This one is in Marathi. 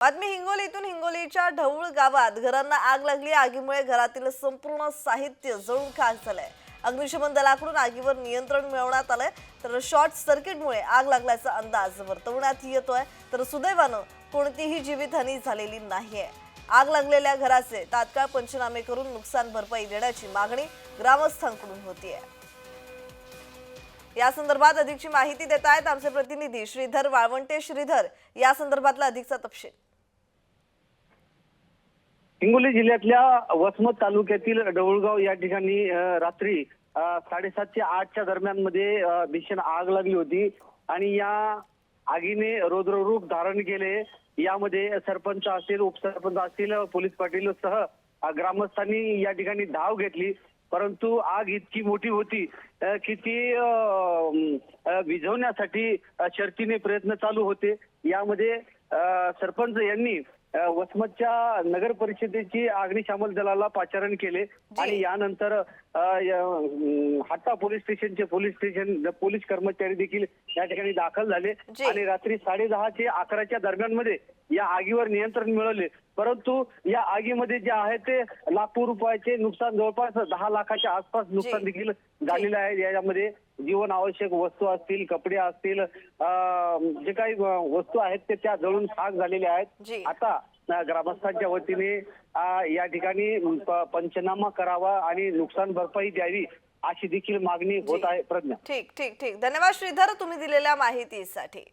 बातमी हिंगोलीतून हिंगोलीच्या ढवळ गावात घरांना आग लागली. आगीमुळे घरातील संपूर्ण साहित्य जळून खाक झालंय. अग्निशमन दलाकडून आगीवर नियंत्रण मिळवण्यात आलंय. तर शॉर्ट सर्किटमुळे आग लागल्याचा अंदाज वर्तवण्यात येतोय. तर सुदैवानं कोणतीही जीवितहानी झालेली नाहीये. आग लागलेल्या घराचे तात्काळ पंचनामे करून नुकसान भरपाई देण्याची मागणी ग्रामस्थांकडून होतीये. या संदर्भात अधिकची माहिती देत आहेत आमचे प्रतिनिधी श्रीधर वाळवंटे. श्रीधर या संदर्भातला अधिकचा तपशील. हिंगोली जिल्ह्यातल्या वसमत तालुक्यातील डवळगाव या ठिकाणी रात्री साडेसात ते आठच्या दरम्यानमध्ये भीषण आग लागली होती आणि या आगीने रौद्ररूप धारण केले. यामध्ये सरपंच असतील उपसरपंच असतील पोलीस पाटील सह ग्रामस्थांनी या ठिकाणी धाव घेतली. परंतु आग इतकी मोठी होती की ती विझवण्यासाठी शर्तीने प्रयत्न चालू होते. यामध्ये सरपंच यांनी वसमतच्या नगर परिषदेची अग्निशामक दलाला पाचारण केले आणि यानंतर Hatta police station police station police कर्मचारी देखील या ठिकाणी दाखल झाले. आणि रात्री साडे दहा ते अकराच्या दरम्यानमध्ये या आगीवर नियंत्रण मिळवले. परंतु या आगीमध्ये जे आहे ते लाखो रुपयाचे नुकसान जवळपास दहा लाखाच्या आसपास नुकसान देखील झालेलं आहे. यामध्ये जीवन आवश्यक वस्तू असतील कपडे असतील जे काही वस्तू आहेत ते त्या जळून खाक झालेल्या. आहेत. आता ग्रामस्थांच्या वतीने या ठिकाणी पंचनामा करावा आणि नुकसान भरपाई द्यावी अशी देखील मागणी होत आहे प्रज्ञा. ठीक ठीक ठीक. धन्यवाद श्रीधर तुम्ही दिलेल्या माहितीसाठी.